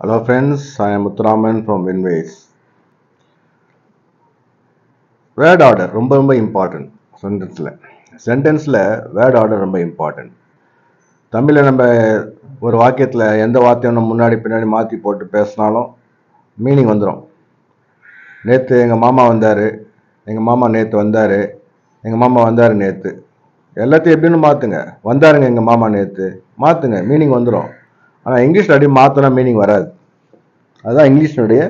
Hello friends, I am Muthuraman from Winways. Word order ரொம்ப ரொம்ப important சென்டென்ஸில் சென்டென்ஸில் வேர்ட் ஆர்டர் ரொம்ப இம்பார்ட்டன்ட் தமிழில் நம்ம ஒரு வாக்கியத்தில் எந்த வார்த்தையும் நம்ம முன்னாடி பின்னாடி மாற்றி போட்டு பேசினாலும் மீனிங் வந்துடும் நேற்று எங்கள் மாமா வந்தார். எங்கள் மாமா நேற்று வந்தார். எங்கள் மாமா வந்தார் நேற்று எல்லாத்தையும் எப்படின்னு மாற்றுங்க வந்தாருங்க எங்கள் மாமா நேற்று மாற்றுங்க மீனிங் வந்துடும் ஆனால் இங்கிலீஷில் அப்படியே மாற்றினா மீனிங் வராது. அதுதான் இங்கிலீஷினுடைய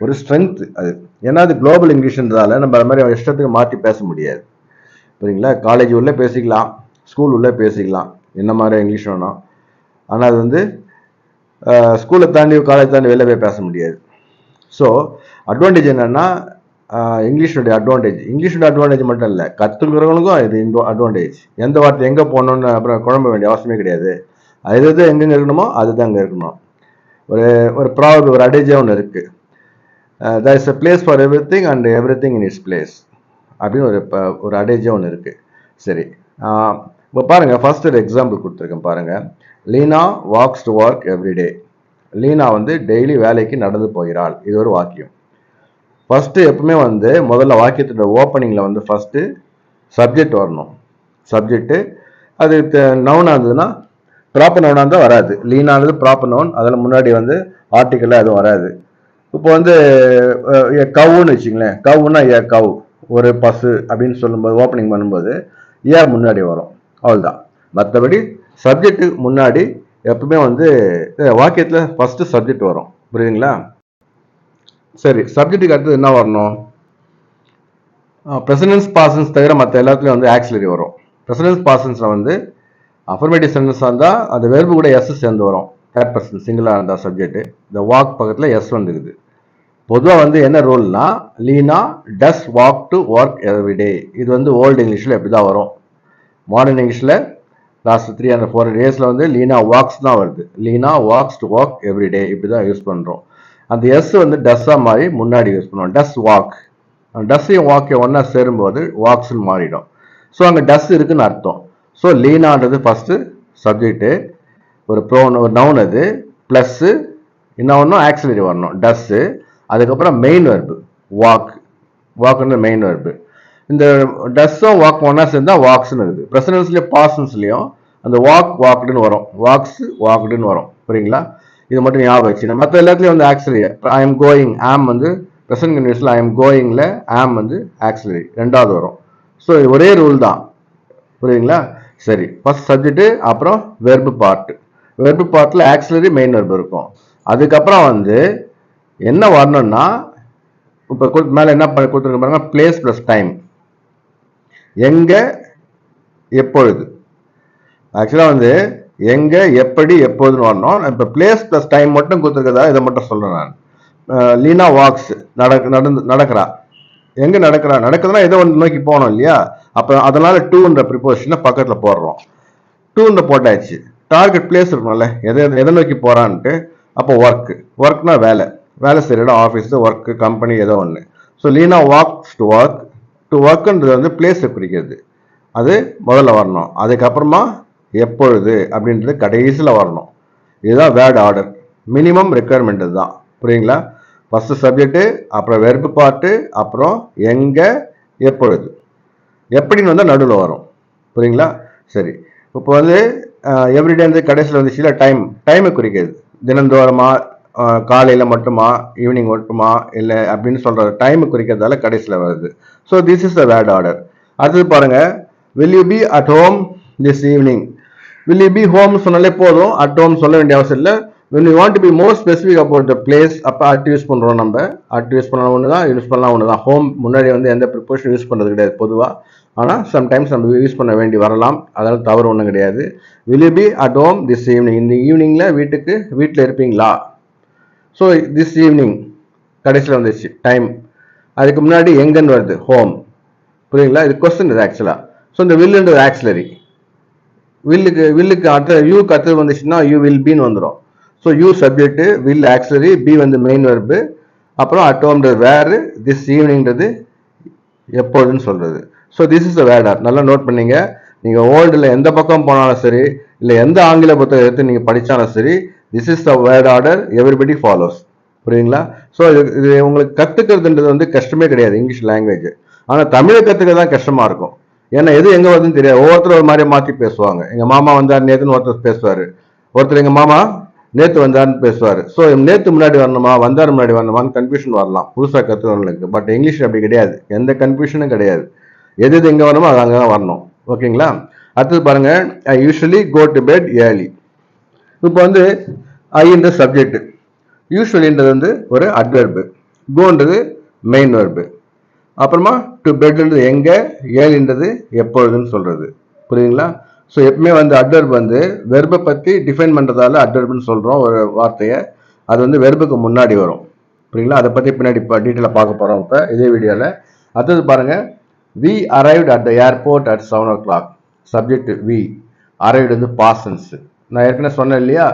ஒரு ஸ்ட்ரென்த் அது. ஏன்னா அது குளோபல் இங்கிலீஷ்ன்றதால நம்ம அது மாதிரி இஷ்டத்துக்கு மாற்றி பேச முடியாது. புரியுங்களா காலேஜ் உள்ளே பேசிக்கலாம். ஸ்கூல் உள்ளே பேசிக்கலாம். என்ன மாதிரி இங்கிலீஷ் வேணும். ஆனால் அது வந்து ஸ்கூலை தாண்டி காலேஜ் தாண்டி வெளில போய் பேச முடியாது. ஸோ அட்வான்டேஜ் என்னென்னா இங்கிலீஷோடைய அட்வான்டேஜ் இங்கிலீஷோட அட்வான்டேஜ் மட்டும் இல்லை கற்றுக்கிறவங்களுக்கும் இது இன்டோ அட்வான்டேஜ் எந்த வார்த்தை எங்கே போகணுன்னு அப்புறம் குழம்ப வேண்டிய அவசியமே கிடையாது. அது எது எங்கெங்கே இருக்கணுமோ அதுதான் அங்கே இருக்கணும். ஒரு ஒரு ப்ராப்ளம் ஒரு அடேஜே ஒன்று இருக்குது the is a place for everything and everything in is place அப்படின்னு ஒரு ப- ஒரு அடேஜே ஒன்று இருக்குது சரி. இப்போ பாருங்கள் ஃபர்ஸ்ட் ஒரு எக்ஸாம்பிள் கொடுத்துருக்கேன் பாருங்கள் Leena walks to work everyday Leena வந்து டெய்லி வேலைக்கு நடந்து போகிறாள். இது ஒரு வாக்கியம். ஃபஸ்ட்டு எப்பவுமே வந்து முதல்ல வாக்கியத்தோட ஓப்பனிங்கில் வந்து ஃபஸ்ட்டு சப்ஜெக்ட் வரணும். சப்ஜெக்ட்டு அது நவுனாக இருந்ததுன்னா ப்ராப்பர் நவுனாக இருந்தால் வராது. லீனானது ப்ராப்பர் நவுன் அதில் முன்னாடி வந்து ஆர்டிக்கலில் அதுவும் வராது. இப்போ வந்து கவுன்னு வச்சுங்களேன் கவுன்னா ஏ கவு. ஒரு பசு அப்படின்னு சொல்லும்போது ஓப்பனிங் பண்ணும்போது ஏ முன்னாடி வரும். அவ்வளோதான் மற்றபடி சப்ஜெக்ட்டுக்கு முன்னாடி எப்பவுமே வந்து வாக்கியத்தில் ஃபஸ்ட்டு சப்ஜெக்ட் வரும். புரியுதுங்களா? சரி சப்ஜெக்ட்டுக்கு அடுத்தது என்ன வரணும்? ப்ரெசிடென்ஸ் பாசன்ஸ் தவிர மற்ற எல்லாத்துலேயும் வந்து ஆக்சிலரி வரும். ப்ரெசிடென்ஸ் பாசன்ஸில் வந்து அஃபர்மேட்டிவ் சென்டென்ஸாக இருந்தால் அந்த வெர்பு கூட எஸ் சேர்ந்து வரும். தேர்ட் பர்சன் சிங்கிளாக இருந்தால் சப்ஜெக்ட் இந்த வாக் பக்கத்தில் எஸ் வந்துருக்குது பொதுவாக வந்து என்ன ரூல்னா Leena does walk to work everyday இது வந்து ஓல்டு இங்கிலீஷில் எப்படி தான் வரும் மாடர்ன் இங்கிலீஷில் லாஸ்ட் த்ரீ ஹண்ட்ரட் ஃபோர் டேஸில் வந்து லீனா வாக்ஸ் தான் வருது. Leena walks to walk everyday இப்படி தான் யூஸ் பண்ணுறோம் அந்த எஸ் வந்து டஸ்ஸாக மாறி முன்னாடி யூஸ் பண்ணுவோம். டஸ் வாக் டஸ்ஸையும் வாக்கையும் ஒன்றா சேரும்போது வாக்ஸ்னு மாறிடும். ஸோ அங்கே டஸ் இருக்குன்னு அர்த்தம். ஸோ லீனான்றது ஃபஸ்ட்டு சப்ஜெக்ட்டு ஒரு ப்ரோன் ஒரு நவுன் அது ப்ளஸ்ஸு என்ன ஒன்றும் ஆக்சிலரி வரணும். டஸ்ஸு அதுக்கப்புறம் மெயின் வர்பு வாக் வாக்குன்ற மெயின் வர்பு இந்த டஸ்ஸும் வாக் ஒன்றா சேர்ந்தால் வாக்ஸ்னு இருக்குது. ப்ரெசனன்ஸ்லேயும் பாசன்ஸ்லேயும் அந்த வாக் வாக்டுன்னு வரும். வாக்ஸ் வாக்டுன்னு வரும். புரியுங்களா? இது மட்டும் ஞாபகம் வச்சு மற்ற எல்லாத்துலேயும் வந்து ஆக்சிலரி ஐ எம் கோயிங் ஆம் வந்து ப்ரெசன்ட் கண்டிஷனில் ஐ எம் கோயிங்கில் ஆம் வந்து ஆக்சிலரி ரெண்டாவது வரும். ஸோ ஒரே ரூல் தான். புரியுங்களா சரி ஃபர்ஸ்ட் சப்ஜெக்ட் அப்புறம் வெர்பு பார்ட் வெர்பு பார்ட்டில் ஆக்சிலரி மெயின் வெர்பு இருக்கும். அதுக்கப்புறம் வந்து என்ன வரணும்னா இப்போ மேலே என்ன பண்ணி கொடுத்துருக்க பாருங்க பிளேஸ் ப்ளஸ் டைம் எங்கே எப்பொழுது? ஆக்சுவலாக வந்து எங்கே எப்படி எப்போதுன்னு வரணும். இப்போ பிளேஸ் ப்ளஸ் டைம் மட்டும் கொடுத்துருக்கதா இதை மட்டும் சொல்கிறேன் நான். லீனா வாக்ஸ் நடக் நடந்து நடக்கிறா. எங்கே நடக்கிறா? நடக்குதுன்னா ஏதோ ஒன்று நோக்கி போகணும் இல்லையா? அப்போ அதனால் டூன்ற ப்ரிப்போசிஷனை பக்கத்தில் போடுறோம். டூன்ற போட்டாச்சு. டார்கெட் பிளேஸ் இருக்கணும்ல எதை எதை நோக்கி போகிறான்ட்டு அப்போ ஒர்க்கு ஒர்க்னா வேலை. வேலை செய்கிற இடம் ஆஃபீஸு ஒர்க்கு கம்பெனி ஏதோ ஒன்று so Leena walks to work to ஒர்க்குன்றது வந்து பிளேஸை குறிக்கிறது. அது முதல்ல வரணும். அதுக்கப்புறமா எப்பொழுது அப்படின்றது கடைசியில் வரணும். இதுதான் வேர்ட் ஆர்டர் மினிமம் ரெக்குயர்மெண்ட் தான் புரியுங்களா? ஃபஸ்ட்டு சப்ஜெக்ட்டு அப்புறம் வெறுப்பு பார்ட்டு அப்புறம் எங்கே எப்பொழுது. எப்படின்னு வந்தால் நடுவில் வரும். புரியுங்களா? சரி. இப்போ வந்து எவ்ரிடே வந்து கடைசியில் வந்து சில டைம் டைமை குறிக்கிறது. தினந்தோறமா காலையில் மட்டுமா ஈவினிங் மட்டுமா இல்லை அப்படின்னு சொல்கிற டைமை குறிக்கிறதால கடைசியில் வருது. So this is the word order அடுத்தது பாருங்கள் will you be at home this evening will you be home சொன்னாலே போதும். அட் ஹோம் சொல்ல வேண்டிய அவசியம் இல்லை. When you want to be more specific about the place அப்போ அட் யூஸ் பண்ணுறோம் நம்ம. அட் யூஸ் பண்ணலாம் ஒன்று தான் யூஸ் பண்ணலாம் ஒன்று தான் ஹோம் முன்னாடி வந்து எந்த ப்ரிப்போஷன் யூஸ் பண்ணுறது கிடையாது பொதுவாக ஆனால் சம்டைம்ஸ் நம்ம யூஸ் பண்ண வேண்டி வரலாம். அதனால் தவறு ஒன்றும் கிடையாது. Will be at home this evening இந்த ஈவினிங்கில் வீட்டுக்கு வீட்டில் இருப்பீங்களா? ஸோ திஸ் ஈவினிங் கடைசியில் வந்துச்சு டைம் அதுக்கு முன்னாடி எங்கன்னு வருது? ஹோம் புரியுங்களா இது கொஸ்டின் இது ஆக்சுவலாக ஸோ இந்த வில்லுன்றது ஆக்சிலரி வில்லுக்கு வில்லுக்கு அடுத்த யூக்கு அடுத்தது வந்துச்சுன்னா யூ வில் பின்னு வந்துடும் so you subject will auxiliary be வந்து மெயின் வெர்பு அப்புறம் அட்டோம்ன்றது வேறு திஸ் ஈவினிங்கிறது எப்போதுன்னு சொல்கிறது so this is the word order நல்லா நோட் பண்ணீங்க. நீங்கள் ஓல்டில் எந்த பக்கம் போனாலும் சரி இல்லை எந்த ஆங்கில புத்தகம் எடுத்து நீங்கள் படித்தாலும் சரி this is the word order everybody follows புரியுங்களா ஸோ இது இது உங்களுக்கு கற்றுக்கிறதுன்றது வந்து கஷ்டமே கிடையாது இங்கிலீஷ் லாங்குவேஜ் ஆனால் தமிழை கற்றுக்க தான் கஷ்டமாக இருக்கும். ஏன்னா எது எங்கே வருதுன்னு தெரியாது. ஒவ்வொருத்தரும் ஒரு மாதிரி மாற்றி பேசுவாங்க. எங்கள் மாமா வந்தார் நேற்றுன்னு ஒருத்தர் பேசுவார். ஒருத்தர் எங்கள் மாமா நேற்று வந்தார்னு பேசுவார். ஸோ நேற்று முன்னாடி வரணுமா வந்தார் முன்னாடி வரணுமான்னு கன்ஃபியூஷன் வரலாம். புதுசாக கற்றுக்கிறவங்களுக்கு பட் இங்கிலீஷ் அப்படி கிடையாது. எந்த கன்ஃபியூஷனும் கிடையாது. எது எது எங்கே வரணுமோ அது அங்கே தான் வரணும் ஓகேங்களா அடுத்தது பாருங்கள் I usually go to bed early இப்போ வந்து ஐன்ற சப்ஜெக்ட் யூஸ்வலின்றது வந்து ஒரு அட்வெர்பு கோன்றது மெயின் வெர்பு அப்புறமா டு பெட்ன்றது எங்கே ஏழின்றது எப்பொழுதுன்னு சொல்கிறது புரியுதுங்களா? ஸோ எப்பவுமே வந்து அட்வர்ப் வந்து வெர்பை பற்றி டிஃபைன் பண்ணுறதால அட்வர்ப்னு சொல்கிறோம் ஒரு வார்த்தையை. அது வந்து வெர்புக்கு முன்னாடி வரும். புரியுங்களா அதை பற்றி பின்னாடி இப்போ டீட்டெயிலாக பார்க்க போகிறோம் இப்போ இதே வீடியோவில் அடுத்தது பாருங்கள் we arrived at the airport at seven o'clock subject we arrived வந்து பாசன்ஸு நான் ஏற்கனவே சொன்னேன் இல்லையா?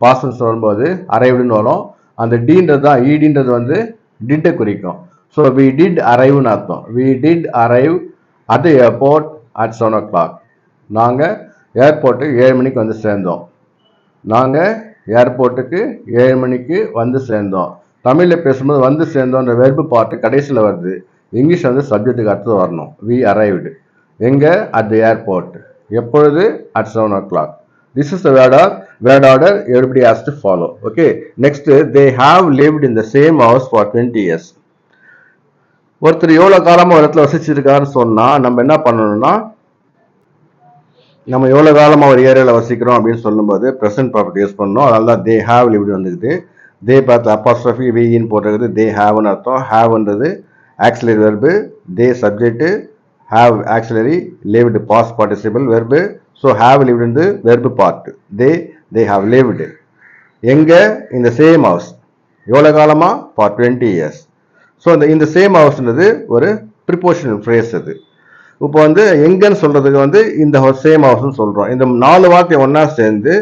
பாசன்ஸ் வரும்போது அரைவ்டுன்னு வரும். அந்த டீன்றது தான் e ஈடின்றது வந்து டிட்டை குறிக்கும். ஸோ வி டிட் அரைவ்னு அர்த்தம். We did arrive at the airport at seven o'clock நாங்கள் ஏர்போர்ட்டுக்கு ஏழு மணிக்கு வந்து சேர்ந்தோம். நாங்கள் ஏர்போர்ட்டுக்கு ஏழு மணிக்கு வந்து சேர்ந்தோம். தமிழில் பேசும்போது வந்து சேர்ந்தோன்ற வெர்பு பார்ட்டு கடைசியில் வருது. இங்கிலீஷ் வந்து சப்ஜெக்ட்டுக்கு அடுத்து வரணும். வி அரைவ்டு எங்கே? அட் தி ஏர்போர்ட் எப்பொழுது? At seven o'clock this is the word or word order everybody has to follow okay next they have lived in the same house for twenty years ஒருத்தர் எவ்வளோ காலமாக ஒரு இடத்துல வசிச்சிருக்காருன்னு சொன்னால் நம்ம என்ன பண்ணணும்னா நம்ம எவ்வளோ காலமாக ஒரு ஏரியாவில் வசிக்கிறோம் அப்படின்னு சொல்லும்போது ப்ரெசன்ட் ப்ராப்பர்ட்டி யூஸ் பண்ணோம் அதனால தான் தே ஹாவ் இப்படி வந்துக்குது தே பார்த்து அப்பாஸ்ட்ரஃபி விஇன்னு போட்டிருக்குது. தே ஹாவ்னு அர்த்தம். ஹாவ்ன்றது auxiliary verb they subject have auxiliary lived past participle verb so have lived verb part they they have lived எங்கே? இந்த சேம் ஹவுஸ் எவ்வளோ காலமாக ஃபார் டுவெண்ட்டி இயர்ஸ் ஸோ இந்த இந்த சேம் ஹவுஸ்ன்றது ஒரு ப்ரிப்போஷனல் ஃப்ரேஸ் அது. இப்போ வந்து எங்கன்னு சொல்றதுக்கு வந்து இந்த சேம் ஹவுஸ்னு சொல்றோம். இந்த நாலு வார்த்தை ஒன்னா சேர்ந்து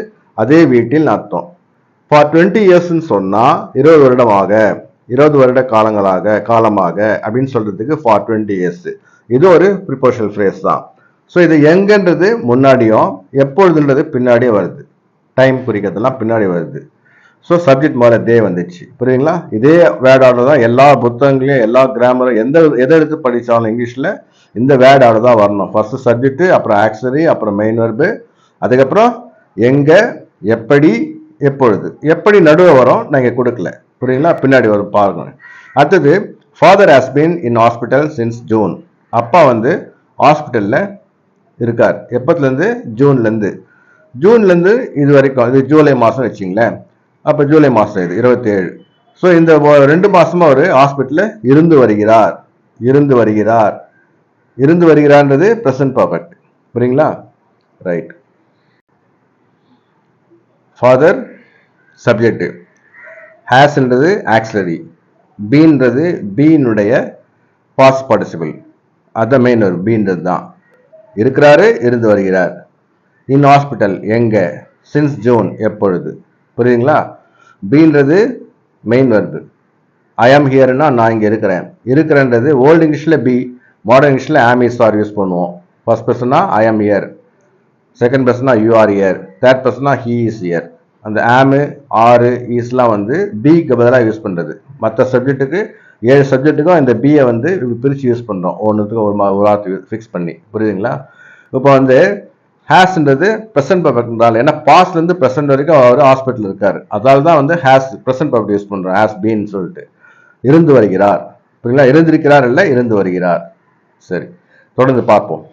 அதே வீட்டில் அர்த்தம். ஃபார் டுவெண்ட்டி இயர்ஸ்ன்னு சொன்னா இருபது வருடமாக இருபது வருட காலங்களாக காலமாக அப்படின்னு சொல்றதுக்கு ஃபார் டுவெண்ட்டி இயர்ஸ் இது ஒரு ப்ரிப்போஷனல் ஃப்ரேஸ் தான். ஸோ இது எங்கன்றது முன்னாடியும் எப்பொழுதுன்றது பின்னாடியே வருது. டைம் குறிக்கிறதெல்லாம் பின்னாடி வருது. ஸோ சப்ஜெக்ட் மேலே தே வந்துச்சு. புரியுங்களா இதே வேர்ட் ஆர்டர் தான் எல்லா புத்தகங்களையும் எல்லா கிராமரும் எந்த எதை எடுத்து படித்தாலும் இங்கிலீஷில் இந்த வேர்டு ஆர்டர் தான் வரணும். ஃபர்ஸ்ட் சப்ஜெக்ட்டு அப்புறம் ஆக்சரி அப்புறம் மெயின் வர்பு அதுக்கப்புறம் எங்கே எப்படி எப்பொழுது. எப்படி நடுவே வரும் நான் இங்கே கொடுக்கல. புரியுங்களா பின்னாடி வரும். பாருங்க அடுத்தது father has been in hospital since June அப்பா வந்து ஹாஸ்பிட்டலில் இருக்கார். எப்பத்துலேருந்து? ஜூன்லேருந்து ஜூன்லேருந்து இது வரைக்கும் இது ஜூலை மாதம் வச்சிங்களேன். அப்போ ஜூலை மாதம் இது இருபத்தேழு. ஸோ இந்த ரெண்டு மாதமாக அவர் ஹாஸ்பிட்டலில் இருந்து வருகிறார். இருந்து வருகிறார். இருந்து வருகிறான்றது பிரசன்ட் பர்ஃபெக்ட் புரியுங்களா? ரைட் ஃபாதர் சப்ஜெக்ட் ஹேஸ்ன்றது ஆக்சிலரி பீன்றது பீனுடைய பாஸ் பார்ட்டிசிபிள் அதான் மெயின் ஒரு பீன்றது தான். இருக்கிறாரு இருந்து வருகிறார். இன் ஹாஸ்பிட்டல் எங்கே? சின்ஸ் ஜூன் எப்பொழுது? புரியுதுங்களா? பீன்றது மெயின் வருது ஐ ஆம் ஹியர்னா நான் இங்கே இருக்கிறேன். இருக்கிறேன்றது ஓல்டு இங்கிலீஷில் பி மாடர்ன் இங்கிலீஷில் ஆம் இஸ் ஆர் யூஸ் பண்ணுவோம். ஃபர்ஸ்ட் பர்சனா ஐ ஆம் இயர் செகண்ட் பர்சனா யூ ஆர் இயர் தேர்ட் பர்சனா ஹீ இஸ் இயர் அந்த ஆமு ஆறு ஈஸ்லாம் வந்து பிக்கு பதிலாக யூஸ் பண்ணுறது மற்ற சப்ஜெக்ட்டுக்கு ஏழு சப்ஜெக்ட்டுக்கும் இந்த பியை வந்து பிரித்து யூஸ் பண்ணுறோம் ஒன்றுத்துக்கு ஒரு மா- ஒரு வார்த்தை ஃபிக்ஸ் பண்ணி. புரியுதுங்களா? இப்போ வந்து ஹேஸ்ன்றது ப்ரெசன்ட் பர்ஃபெக்ட்னால ஏன்னா பாஸ்ட்லேருந்து ப்ரெசன்ட் வரைக்கும் அவர் ஹாஸ்பிட்டல் இருக்கார். அதால் தான் வந்து ஹேஸ் ப்ரெசன்ட் பர்ஃபெக்ட் யூஸ் பண்ணுறோம் ஹேஸ் பீன்னு சொல்லிட்டு. இருந்து வருகிறார். புரியுங்களா இருந்திருக்கிறார் இல்லை இருந்து வருகிறார். சரி தொடர்ந்து பார்ப்போம்.